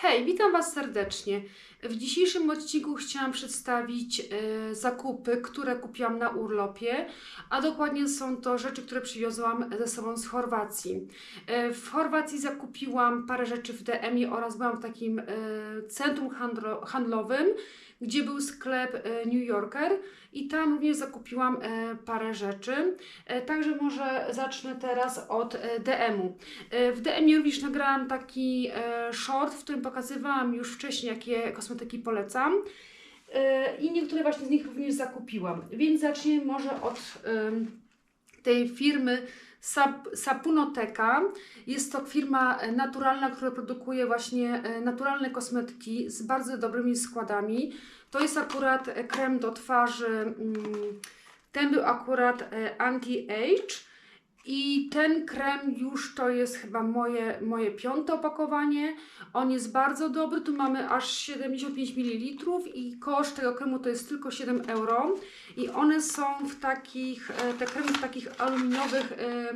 Hej, witam Was serdecznie. W dzisiejszym odcinku chciałam przedstawić e, zakupy, które kupiłam na urlopie, a dokładnie są to rzeczy, które przywiozłam ze sobą z Chorwacji. E, w Chorwacji zakupiłam parę rzeczy w DM-ie oraz byłam w takim e, centrum handlo- handlowym, gdzie był sklep e, New Yorker i tam również zakupiłam e, parę rzeczy. E, Także może zacznę teraz od DM-u. W DM-ie również nagrałam taki short, w którym pokazywałam już wcześniej, jakie kosmetyki polecam. I niektóre właśnie z nich również zakupiłam. Więc zacznijmy może od tej firmy Sap, Sapunoteka. Jest to firma e, naturalna, która produkuje właśnie e, naturalne kosmetyki z bardzo dobrymi składami. To jest akurat e, krem do twarzy. mm, Ten był akurat anti-age. I ten krem już to jest chyba moje, moje piąte opakowanie. On jest bardzo dobry. Tu mamy aż 75 ml i koszt tego kremu to jest tylko 7 euro. I one są w takich, e, te kremy w takich aluminiowych e,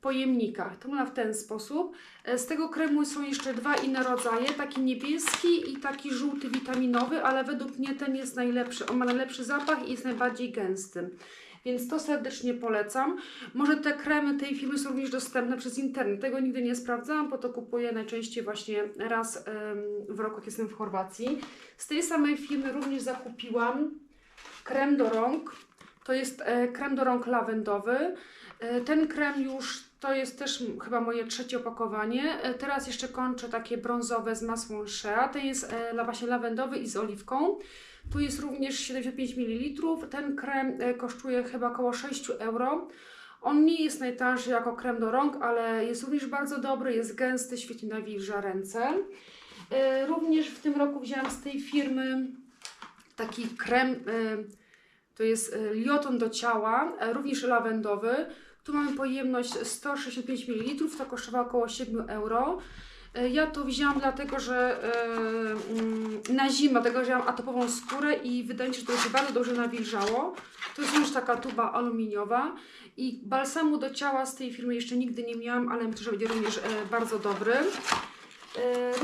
pojemnikach. To wygląda w ten sposób. E, Z tego kremu są jeszcze dwa inne rodzaje, taki niebieski i taki żółty witaminowy, ale według mnie ten jest najlepszy. On ma najlepszy zapach i jest najbardziej gęsty. Więc to serdecznie polecam. Może te kremy tej firmy są również dostępne przez internet. Tego nigdy nie sprawdzałam, bo to kupuję najczęściej właśnie raz w roku, jak jestem w Chorwacji. Z tej samej firmy również zakupiłam krem do rąk. To jest e, krem do rąk lawendowy. E, ten krem już to jest też chyba moje trzecie opakowanie. E, teraz jeszcze kończę takie brązowe z masłem Shea. Ten jest właśnie lawendowy i z oliwką. Tu jest również 75 ml. Ten krem e, kosztuje chyba około 6 euro. On nie jest najtańszy jako krem do rąk, ale jest również bardzo dobry, jest gęsty, świetnie nawilża ręce. E, Również w tym roku wzięłam z tej firmy taki krem, e, to jest lioton do ciała, również lawendowy. Tu mamy pojemność 165 ml, to kosztowało około 7 euro. E, Ja to wzięłam dlatego, że e, mm, na zimę, dlatego mam atopową skórę i wydaje mi się, że to się bardzo dobrze nawilżało. To jest już taka tuba aluminiowa i balsamu do ciała z tej firmy jeszcze nigdy nie miałam, ale myślę, że będzie również e, bardzo dobry.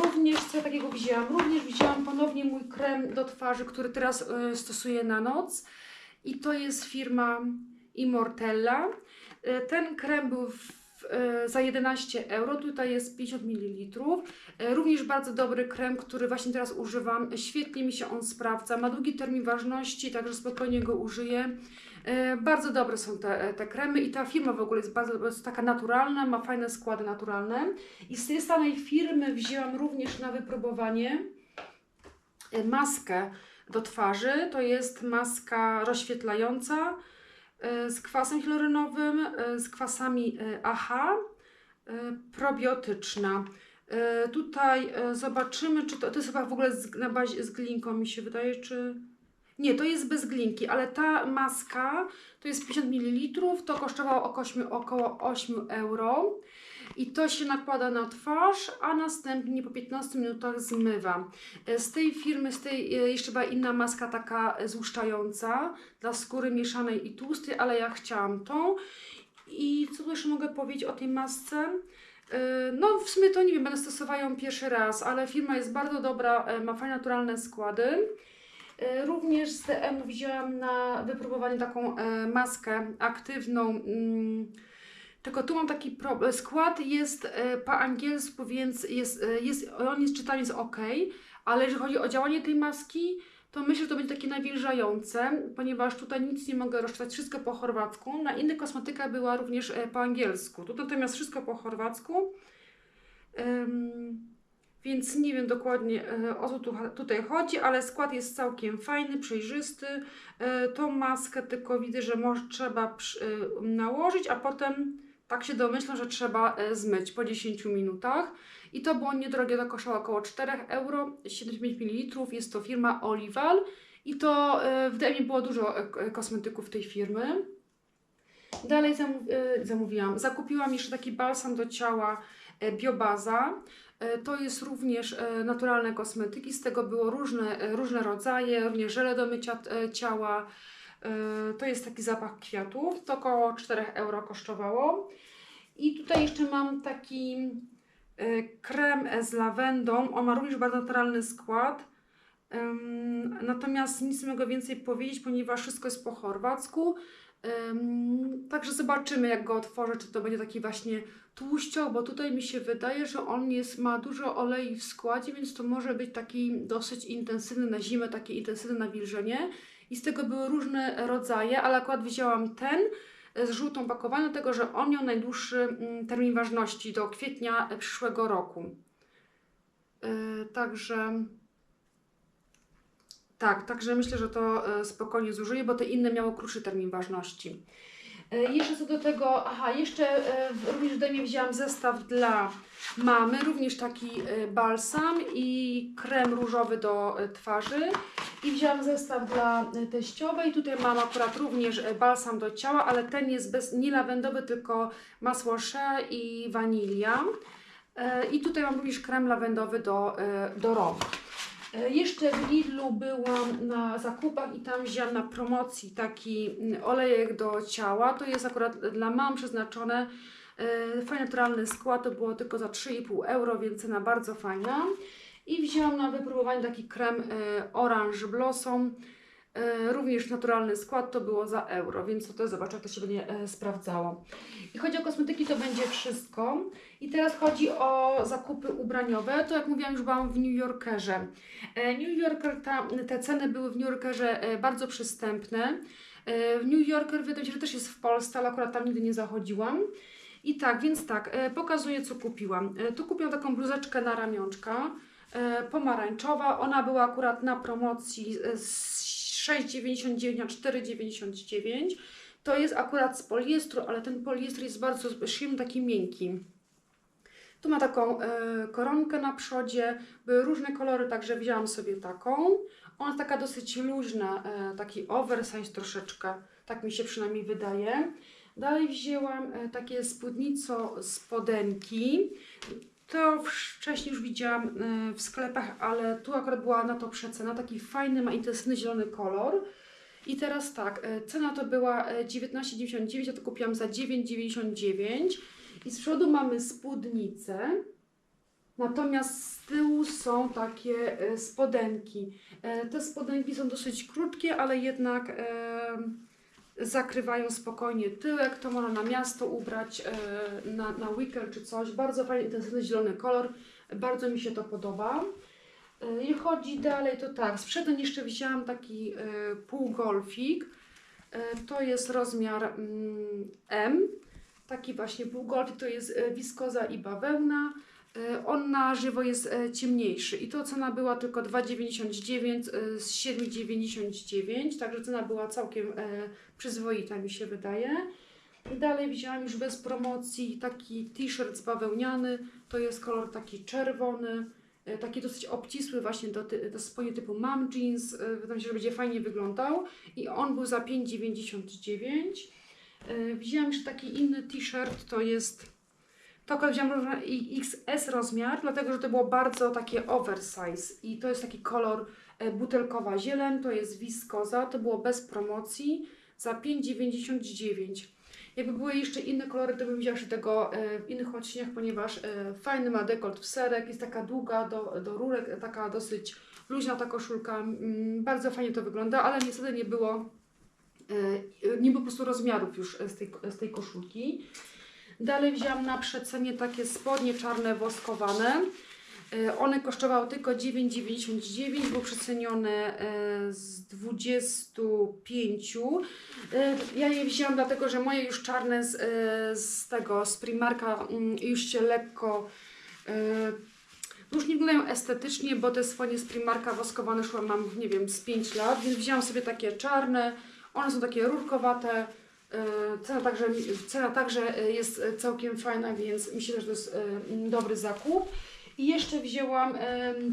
Również co ja takiego wzięłam? Również wzięłam ponownie mój krem do twarzy, który teraz stosuję na noc i to jest firma Immortella. Ten krem był w, za 11 euro, tutaj jest 50 ml. E, Również bardzo dobry krem, który właśnie teraz używam. Świetnie mi się on sprawdza, ma długi termin ważności, także spokojnie go użyję. E, Bardzo dobre są te, te kremy i ta firma w ogóle jest bardzo jest taka naturalna, ma fajne składy naturalne. I z tej samej firmy wzięłam również na wypróbowanie e, maskę do twarzy. To jest maska rozświetlająca e, z kwasem hialuronowym, e, z kwasami e, AHA, e, probiotyczna. E, Tutaj e, zobaczymy, czy to, to jest chyba w ogóle z, na bazie z glinką, mi się wydaje, czy... Nie, to jest bez glinki, ale ta maska to jest 50 ml, to kosztowało około 8, około 8 euro. I to się nakłada na twarz, a następnie po 15 minutach zmywa. E, Z tej firmy, z tej e, jeszcze była inna maska taka złuszczająca dla skóry mieszanej i tłustej, ale ja chciałam tą. I co tu jeszcze mogę powiedzieć o tej masce? E, No, w sumie to nie wiem, będę stosowała ją pierwszy raz, ale firma jest bardzo dobra, ma fajne naturalne składy. Również z DM wzięłam na wypróbowanie taką maskę aktywną. mm, Tylko tu mam taki problem. Skład jest e, po angielsku, więc jest, e, jest, on jest czytany, jest ok, ale jeżeli chodzi o działanie tej maski, to myślę, że to będzie takie nawilżające, ponieważ tutaj nic nie mogę rozczytać, wszystko po chorwacku. Na innych kosmetykach była również e, po angielsku. Tu natomiast wszystko po chorwacku. Więc nie wiem dokładnie o co tu, tutaj chodzi, ale skład jest całkiem fajny, przejrzysty. Tą maskę tylko widzę, że może trzeba nałożyć, a potem tak się domyślam, że trzeba e, zmyć po 10 minutach. I to było niedrogie, to kosztowało około 4 euro, 75 ml. Jest to firma Olival i to e, w DM było dużo e, kosmetyków tej firmy. Dalej zamów, zamówiłam, zakupiłam jeszcze taki balsam do ciała Biobaza. To jest również naturalne kosmetyki, z tego było różne, różne rodzaje, również żele do mycia ciała. E, To jest taki zapach kwiatów, to około 4 euro kosztowało. I tutaj jeszcze mam taki e, krem z lawendą. On ma również bardzo naturalny skład. Natomiast nic mogę więcej powiedzieć, ponieważ wszystko jest po chorwacku. Także zobaczymy, jak go otworzę, czy to będzie taki właśnie tłuścioł, bo tutaj mi się wydaje, że on jest, ma dużo olei w składzie, więc to może być taki dosyć intensywny na zimę, takie intensywne nawilżenie. I z tego były różne rodzaje, ale akurat wzięłam ten z żółtą pakowaniu, dlatego że on miał najdłuższy mm, termin ważności do kwietnia przyszłego roku. Yy, także. Tak, także myślę, że to e, spokojnie zużyję, bo te inne miało krótszy termin ważności. E, Jeszcze co do tego, aha, jeszcze e, w- również ode mnie wzięłam zestaw dla mamy, również taki e, balsam i krem różowy do twarzy. I wzięłam zestaw dla teściowej. Tutaj mam akurat również balsam do ciała, ale ten jest bez, nie lawendowy, tylko masło i wanilia. I tutaj mam również krem lawendowy do, do rąk. E, Jeszcze w Lidlu byłam na zakupach i tam wzięłam na promocji taki mm, olejek do ciała. To jest akurat dla mam przeznaczone. E, Fajny naturalny skład, to było tylko za 3,5 euro, więc cena bardzo fajna. I wzięłam na wypróbowanie taki krem e, Orange Blossom. E, Również naturalny skład to było za euro, więc to zobaczę, jak to się będzie e, sprawdzało. I chodzi o kosmetyki, to będzie wszystko. I teraz chodzi o zakupy ubraniowe. To jak mówiłam, już byłam w New Yorkerze. E, New Yorker, ta, te ceny były w New Yorkerze bardzo przystępne. W New Yorker wydaje mi się, że też jest w Polsce, ale akurat tam nigdy nie zachodziłam. I tak, więc tak, pokazuję co kupiłam. Tu kupiłam taką bluzeczkę na ramionczka, pomarańczowa. Ona była akurat na promocji z 6,99 na 4,99. To jest akurat z poliestru, ale ten poliester jest bardzo silny, taki miękki. Tu ma taką e, koronkę na przodzie, były różne kolory, także wzięłam sobie taką. Ona jest taka dosyć luźna, e, taki oversize troszeczkę, tak mi się przynajmniej wydaje. Dalej wzięłam e, takie spódnico spodenki. To wcześniej już widziałam e, w sklepach, ale tu akurat była na to przecena. Taki fajny, ma intensywny zielony kolor. I teraz tak, e, cena to była e, 19,99, ja to kupiłam za 9,99. I z przodu mamy spódnicę, natomiast z tyłu są takie spodenki. Te spodenki są dosyć krótkie, ale jednak zakrywają spokojnie tyłek. To można na miasto ubrać, e, na, na weekend czy coś. Bardzo fajny, intensywny zielony kolor. Bardzo mi się to podoba. E, I chodzi dalej, to tak, z przodu jeszcze wzięłam taki e, półgolfik. To jest rozmiar mm, M. Taki właśnie półgolfik to jest wiskoza i bawełna. E, On na żywo jest e, ciemniejszy i to cena była tylko 2,99 e, z 7,99, także cena była całkiem przyzwoita mi się wydaje. Dalej wzięłam już bez promocji taki t-shirt bawełniany, to jest kolor taki czerwony, taki dosyć obcisły właśnie do, do spodni typu mom jeans, wydaje mi się, że będzie fajnie wyglądał i on był za 5,99. E, Wzięłam jeszcze taki inny t-shirt, to jest akurat wziąłam i- XS rozmiar, dlatego że to było bardzo takie oversize i to jest taki kolor e, butelkowa zieleń, to jest wiskoza, to było bez promocji za 5,99. Jakby były jeszcze inne kolory, to bym wzięła jeszcze tego e, w innych odcieniach, ponieważ e, fajny ma dekolt w serek, jest taka długa do, do rurek, taka dosyć luźna ta koszulka, mm, bardzo fajnie to wygląda, ale niestety nie było, nie było po prostu rozmiarów już z tej, z tej koszulki. Dalej wzięłam na przecenie takie spodnie czarne woskowane. E, One kosztowały tylko 9,99, były przecenione e, z 25. E, Ja je wzięłam dlatego, że moje już czarne z, z tego, z Primarka mm, już się lekko już nie wyglądają estetycznie, bo te spodnie z Primarka woskowane szły mam, nie wiem, z 5 lat, więc wzięłam sobie takie czarne. One są takie rurkowate. E, Cena także, cena także e, jest e, całkiem fajna, więc myślę, że to jest dobry zakup. I jeszcze wzięłam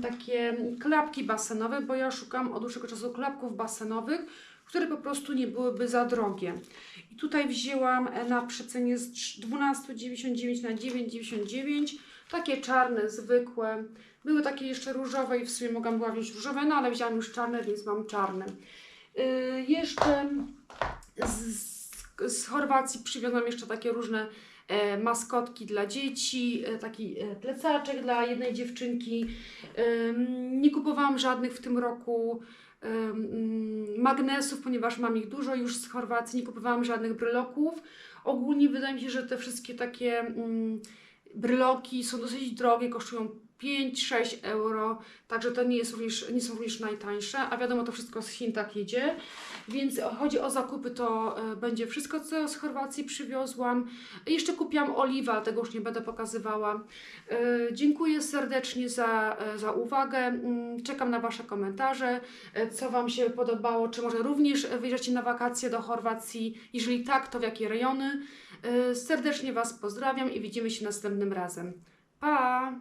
takie klapki basenowe, bo ja szukam od dłuższego czasu klapków basenowych, które po prostu nie byłyby za drogie. I tutaj wzięłam na przecenie z trz- 12,99 na 9,99 takie czarne, zwykłe. Były takie jeszcze różowe i w sumie mogłam była wziąć różowe, no ale wzięłam już czarne, więc mam czarne. Yy, jeszcze z, z Chorwacji przywiozłam jeszcze takie różne e, maskotki dla dzieci, e, taki e, plecaczek dla jednej dziewczynki. Em, Nie kupowałam żadnych w tym roku mm, magnesów, ponieważ mam ich dużo już z Chorwacji. Nie kupowałam żadnych bryloków. Ogólnie wydaje mi się, że te wszystkie takie mm, bryloki są dosyć drogie, kosztują 5-6 euro, także to nie, jest również, nie są również najtańsze, a wiadomo, to wszystko z Chin tak jedzie, więc chodzi o zakupy, to e, będzie wszystko, co z Chorwacji przywiozłam. Jeszcze kupiłam oliwa, tego już nie będę pokazywała. E, Dziękuję serdecznie za, e, za uwagę, Mm, czekam na Wasze komentarze, co Wam się podobało, czy może również wyjeżdżacie na wakacje do Chorwacji, jeżeli tak, to w jakie rejony. Serdecznie Was pozdrawiam i widzimy się następnym razem. Pa!